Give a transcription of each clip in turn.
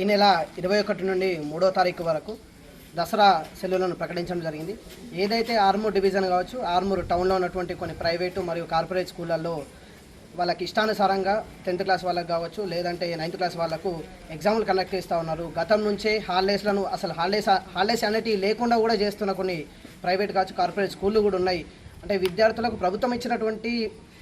ఈ నెల ఇరవై ఒకటి నుండి మూడో తారీఖు వరకు దసరా సెలవులను ప్రకటించడం జరిగింది. ఏదైతే ఆర్మూర్ డివిజన్ కావచ్చు ఆర్మూర్ టౌన్లో ఉన్నటువంటి కొన్ని ప్రైవేటు మరియు కార్పొరేట్ స్కూళ్ళల్లో వాళ్ళకి ఇష్టానుసారంగా టెన్త్ క్లాస్ వాళ్ళకి కావచ్చు లేదంటే నైన్త్ క్లాస్ వాళ్ళకు ఎగ్జామ్లు కండక్ట్ చేస్తూ ఉన్నారు. గతం నుంచే హాలిడేస్లను అసలు హాలిడేస్ హాలిడేస్ అనేటివి లేకుండా కూడా చేస్తున్న కొన్ని ప్రైవేట్ కావచ్చు కార్పొరేట్ స్కూళ్ళు కూడా ఉన్నాయి. అంటే విద్యార్థులకు ప్రభుత్వం ఇచ్చినటువంటి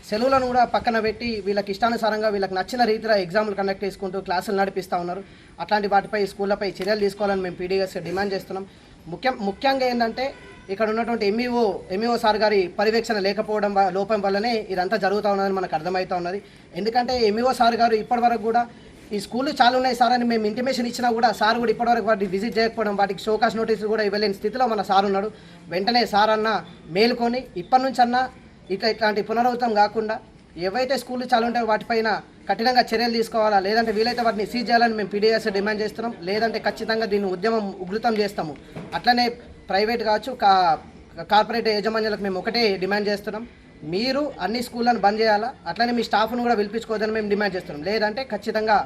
సెలవులను కూడా పక్కన పెట్టి వీళ్ళకి ఇష్టానుసారంగా వీళ్ళకి నచ్చిన రీతిలో ఎగ్జామ్లు కండక్ట్ చేసుకుంటూ క్లాసులు నడిపిస్తూ ఉన్నారు. అట్లాంటి వాటిపై స్కూళ్ళపై చర్యలు తీసుకోవాలని మేము పీడీఎస్ డిమాండ్ చేస్తున్నాం. ముఖ్యం ముఖ్యంగా ఏంటంటే ఇక్కడ ఉన్నటువంటి ఎంఈఓ ఎంఈఓ సార్ గారి పర్యవేక్షణ లేకపోవడం లోపం వల్లనే ఇదంతా జరుగుతూ ఉన్నదని మనకు అర్థమవుతూ ఉన్నది. ఎందుకంటే ఎంఈఓ సార్ గారు ఇప్పటివరకు కూడా ఈ స్కూళ్ళు చాలా ఉన్నాయి సార్ అని మేము ఇంటిమేషన్ ఇచ్చినా కూడా సార్ కూడా ఇప్పటివరకు వాటిని విజిట్ చేయకపోవడం వాటికి షోకాస్ నోటీసులు కూడా ఇవ్వలేని స్థితిలో మన సార్ ఉన్నాడు. వెంటనే సార్ అన్న మేలుకొని ఇప్పటి నుంచి అన్న ఇట్లా ఇట్లాంటి పునరావృతం కాకుండా ఏవైతే స్కూళ్ళు చాలా ఉంటాయో వాటిపైన కఠినంగా చర్యలు తీసుకోవాలా? లేదంటే వీలైతే వాటిని సీజ్ చేయాలని మేము పీడిఎస్ డిమాండ్ చేస్తున్నాం. లేదంటే ఖచ్చితంగా దీన్ని ఉద్యమం ఉగ్రతం చేస్తాము. అట్లనే ప్రైవేట్ కావచ్చు కా కార్పొరేట్ యాజమాన్యాలకు మేము ఒకటే డిమాండ్ చేస్తున్నాం. మీరు అన్ని స్కూళ్ళను బంద్ చేయాలా? అట్లనే మీ స్టాఫ్ను కూడా పిలిపించుకోవద్దని మేము డిమాండ్ చేస్తున్నాం. లేదంటే ఖచ్చితంగా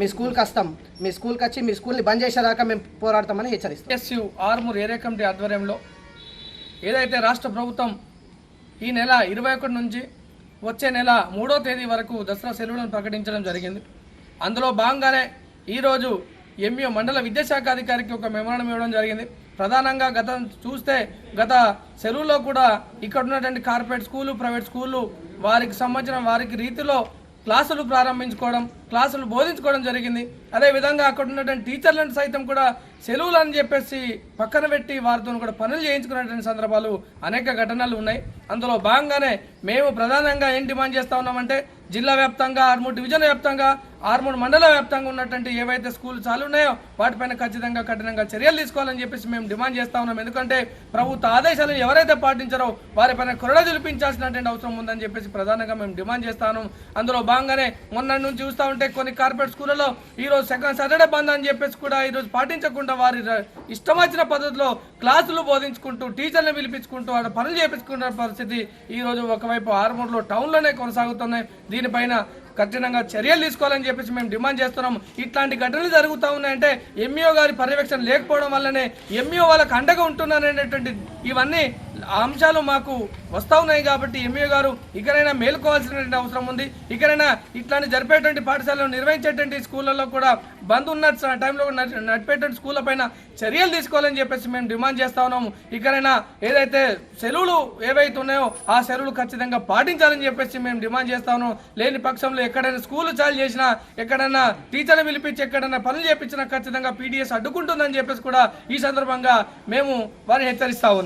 మీ స్కూల్కి వస్తాం. మీ స్కూల్కి వచ్చి మీ స్కూల్ని బంద్ చేసేదాకా మేము పోరాడతామని హెచ్చరిస్తాం S U Armoor area committee ఆధ్వర్యంలో ఏదైతే రాష్ట్ర ప్రభుత్వం ఈ నెల ఇరవై ఒకటి నుంచి వచ్చే నెల మూడో తేదీ వరకు దసరా సెలవులను ప్రకటించడం జరిగింది. అందులో భాగంగానే ఈరోజు ఎంఈఓ మండల విద్యాశాఖ అధికారికి ఒక మెమోరాండం ఇవ్వడం జరిగింది. ప్రధానంగా గత చూస్తే గత సెలవులో కూడా ఇక్కడ ఉన్నటువంటి కార్పొరేట్ స్కూలు ప్రైవేట్ స్కూళ్ళు వారికి సంబంధించిన వారికి రీతిలో క్లాసులు ప్రారంభించుకోవడం క్లాసులు బోధించుకోవడం జరిగింది. అదే విధంగా అక్కడ ఉన్నటువంటి టీచర్లను సైతం కూడా సెలవులు అని చెప్పేసి పక్కన పెట్టి వారితో కూడా పనులు చేయించుకున్నటువంటి సందర్భాలు అనేక ఘటనలు ఉన్నాయి. అందులో భాగంగానే మేము ప్రధానంగా ఏం డిమాండ్ చేస్తా ఉన్నామంటే జిల్లా వ్యాప్తంగా ఆరు మూడు డివిజన్ వ్యాప్తంగా ఆర్మూర్ మండల వ్యాప్తంగా ఉన్నటువంటి ఏవైతే స్కూల్ చాలు ఉన్నాయో వాటిపైన ఖచ్చితంగా కఠినంగా చర్యలు తీసుకోవాలని చెప్పేసి మేము డిమాండ్ చేస్తా ఉన్నాం. ఎందుకంటే ప్రభుత్వ ఆదేశాలను ఎవరైతే పాటించారో వారిపైన కొరడ చూపించాల్సినటువంటి అవసరం ఉందని చెప్పేసి ప్రధానంగా మేము డిమాండ్ చేస్తాను అందులో భాగంగానే మొన్న నుంచి చూస్తూ ఉంటే కొన్ని కార్పొరేట్ స్కూళ్ళలో ఈ రోజు సెకండ్ సాటర్డే బంద్ అని చెప్పేసి కూడా ఈరోజు పాటించకుండా వారి ఇష్టం వచ్చిన పద్ధతిలో క్లాసులు బోధించుకుంటూ టీచర్లను పిలిపించుకుంటూ వాళ్ళ పనులు చేపించుకున్న పరిస్థితి ఈరోజు రోజు ఒకవైపు ఆర్మూర్లో టౌన్లోనే కొనసాగుతున్నాయి. దీనిపైన కఠినంగా చర్యలు తీసుకోవాలని చెప్పేసి మేము డిమాండ్ చేస్తున్నాం. ఇట్లాంటి ఘటనలు జరుగుతూ ఉన్నాయంటే ఎంఈఓ గారి పర్యవేక్షణ లేకపోవడం వల్లనే ఎంఈఓ వాళ్ళకు అండగా ఉంటున్నారనేటువంటి ఇవన్నీ అంశాలు మాకు వస్తూ ఉన్నాయి కాబట్టి ఎంఈఓ గారు ఇకనైనా మేలుకోవాల్సినటువంటి అవసరం ఉంది. ఇకనైనా ఇట్లాంటి జరిపేటువంటి పాఠశాలను నిర్వహించేటువంటి స్కూళ్ళలో కూడా బంద్ ఉన్న టైంలో నడిపేటువంటి స్కూళ్ళ పైన చర్యలు తీసుకోవాలని చెప్పేసి మేము డిమాండ్ చేస్తా ఉన్నాము. ఇకనైనా ఏదైతే సెలవులు ఏవైతే ఉన్నాయో ఆ సెలవులు ఖచ్చితంగా పాటించాలని చెప్పేసి మేము డిమాండ్ చేస్తా ఉన్నాం లేని పక్షంలో ఎక్కడైనా స్కూల్ చాలు చేసినా ఎక్కడైనా టీచర్ని పిలిపించి ఎక్కడైనా పనులు చేపించినా ఖచ్చితంగా పీడిఎస్ అడ్డుకుంటుందని చెప్పేసి కూడా ఈ సందర్భంగా మేము వారిని హెచ్చరిస్తా